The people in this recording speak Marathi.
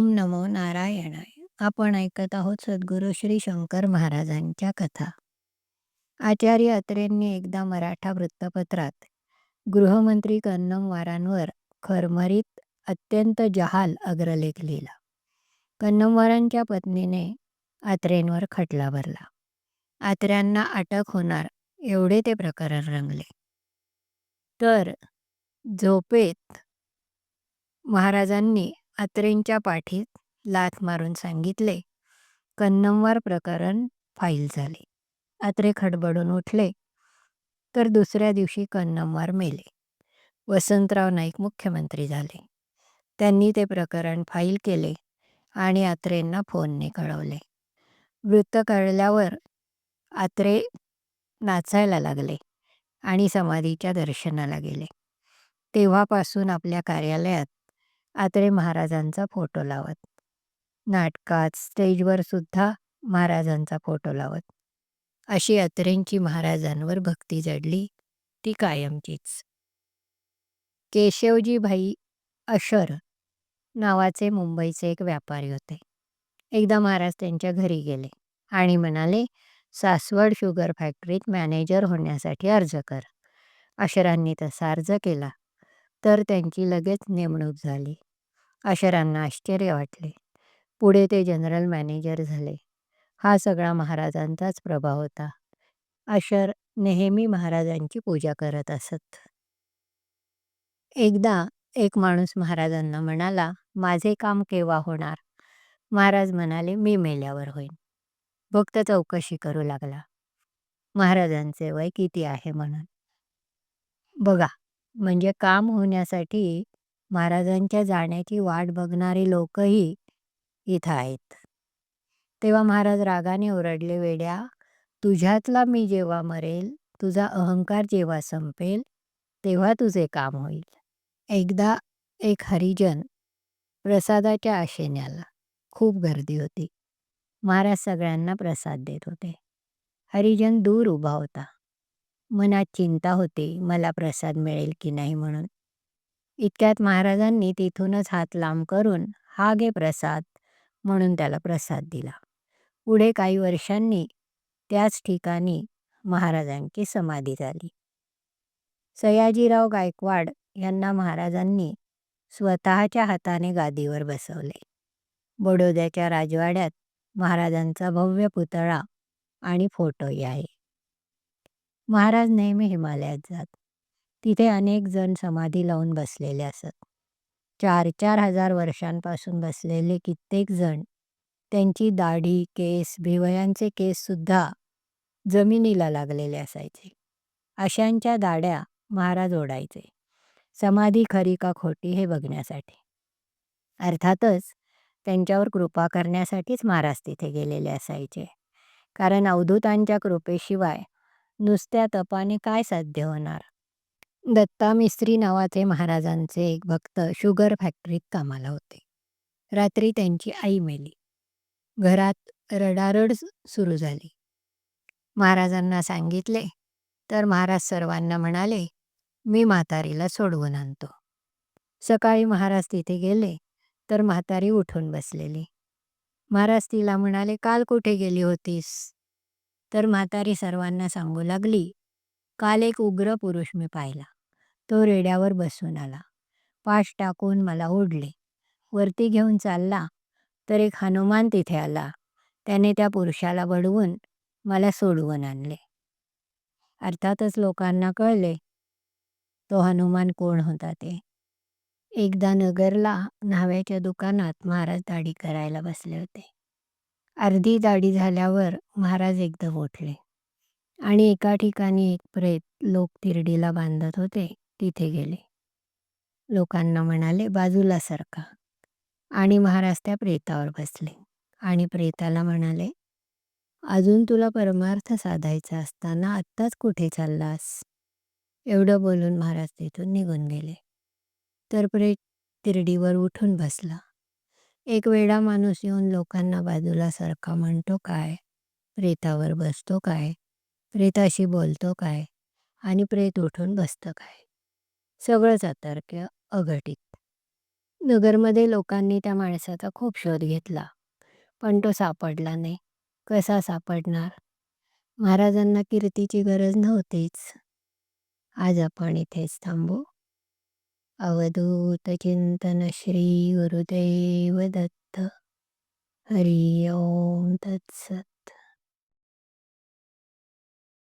ओम नमो नारायणाय. आपण ऐकत आहोत सद्गुरू श्री शंकर महाराजांच्या कथा. आचार्य अत्रेंनी एकदा मराठा वृत्तपत्रात गृहमंत्री कन्नमवारांवर खरमरीत अत्यंत जहाल अग्रलेख लिहिला. कन्नमवारांच्या पत्नीने आत्रेंवर खटला भरला. आत्र्यांना अटक होणार एवढे ते प्रकरण रंगले. तर झोपेत महाराजांनी अत्रेंच्या पाठीत लाथ मारून सांगितले कन्नमवार प्रकरण फाईल झाले. अत्रे खडबडून उठले. तर दुसऱ्या दिवशी कन्नमवार मेले. वसंतराव नाईक मुख्यमंत्री झाले. त्यांनी ते प्रकरण फाईल केले आणि अत्रेंना फोनने कळवले. वृत्त कळल्यावर आत्रे नाचायला लागले आणि समाधीच्या दर्शनाला गेले. तेव्हापासून आपल्या कार्यालयात आत्रे महाराजांचा फोटो लावत. नाटकात स्टेजवर सुद्धा महाराजांचा फोटो लावत. अशी अत्रेंची महाराजांवर भक्ती जडली ती कायमचीच. केशवजी भाई अशर नावाचे मुंबईचे एक व्यापारी होते. एकदा महाराज त्यांच्या घरी गेले आणि म्हणाले सासवड शुगर फॅक्टरीत मॅनेजर होण्यासाठी अर्ज कर. अशरांनी तसा अर्ज केला. तर त्यांची लगेच नेमणूक झाली. अशरांना आश्चर्य वाटले. पुढे ते जनरल मॅनेजर झाले. हा सगळा महाराजांचाच प्रभाव होता. अशर नेहमी महाराजांची पूजा करत असत. एकदा एक माणूस महाराजांना म्हणाला माझे काम केव्हा होणार? महाराज म्हणाले मी मेल्यावर होईन. भक्त चौकशी करू लागला. महाराजांचे वय किती आहे म्हणून? बघा म्हणजे काम होण्यासाठी महाराजांच्या जाण्याची वाट बघणारी लोकही इथं आहेत. तेव्हा महाराज रागाने ओरडले वेड्या तुझ्यातला मी जेव्हा मरेल तुझा अहंकार जेव्हा संपेल तेव्हा तुझे काम होईल. एकदा एक हरिजन प्रसादाच्या आशेने आला खूप गर्दी होती. महाराज सगळ्यांना प्रसाद देत होते. हरिजन दूर उभा होता. मनात चिंता होती मला प्रसाद मिळेल की नाही? म्हणून. इतक्यात महाराजांनी तिथूनच हात लांब करून हा घे प्रसाद म्हणून त्याला प्रसाद दिला. पुढे काही वर्षांनी त्याच ठिकाणी महाराजांची समाधी झाली. सयाजीराव गायकवाड यांना महाराजांनी स्वतःच्या हाताने गादीवर बसवले. बडोद्याच्या राजवाड्यात महाराजांचा भव्य पुतळा आणि फोटोही आहे. महाराज नेहमी हिमालयात जात. तिथे अनेक जण समाधी लावून बसलेले असत. चार चार हजार वर्षांपासून बसलेले कित्येक जण त्यांची दाढी केस भिवयांचे केससुद्धा जमिनीला लागलेले असायचे. अशांच्या दाड्या महाराज ओढायचे. समाधी खरी का खोटी हे बघण्यासाठी. अर्थातच त्यांच्यावर कृपा करण्यासाठीच महाराज तिथे गेलेले असायचे. कारण अवधूतांच्या कृपेशिवाय नुसत्या तपाने काय साध्य होणार? दत्ता मिस्त्री नावाचे महाराजांचे एक भक्त शुगर फॅक्टरीत कामाला होते. रात्री त्यांची आई मेली. घरात रडारड सुरू झाली. महाराजांना सांगितले तर महाराज सर्वांना म्हणाले मी म्हातारीला सोडवून आणतो. सकाळी महाराज तिथे गेले तर म्हातारी उठून बसलेली. महाराज तिला म्हणाले काल कुठे गेली होतीस? तर म्हातारी सर्वांना सांगू लागली काल एक उग्र पुरुष मी पाहिला. तो रेड्यावर बसून आला. पाश टाकून मला ओढले. वरती घेऊन चालला तर एक हनुमान तिथे आला. त्याने त्या पुरुषाला बडवून मला सोडवून आणले. अर्थातच लोकांना कळले तो हनुमान कोण होता ते? एकदा नगरला न्हाव्याच्या दुकानात महाराज दाढी करायला बसले होते. अर्धी दाढी झाल्यावर महाराज एकदम उठले आणि एका ठिकाणी एक प्रेत लोक तिरडीला बांधत होते. तिथे गेले. लोकांना म्हणाले बाजूला सरका. आणि महाराज त्या प्रेतावर बसले आणि प्रेताला म्हणाले अजून तुला परमार्थ साधायचा असताना आत्ताच कुठे चाललास? एवढं बोलून महाराज तिथून निघून गेले. तर प्रेत तिरडीवर उठून बसला. एक वेडा माणूस येऊन लोकांना बाजूला सरका म्हणतो काय? प्रेतावर बसतो काय? प्रेताशी बोलतो काय? आणि प्रेत उठून बसतं काय? सगळंच अतर्क्य अघटित. नगरमध्ये लोकांनी त्या माणसाचा खूप शोध घेतला पण तो सापडला नाही. कसा सापडणार? महाराजांना कीर्तीची गरज नव्हतीच. आज आपण इथेच थांबू. अवधूत श्री दत्त हरि ओम तत्सत्।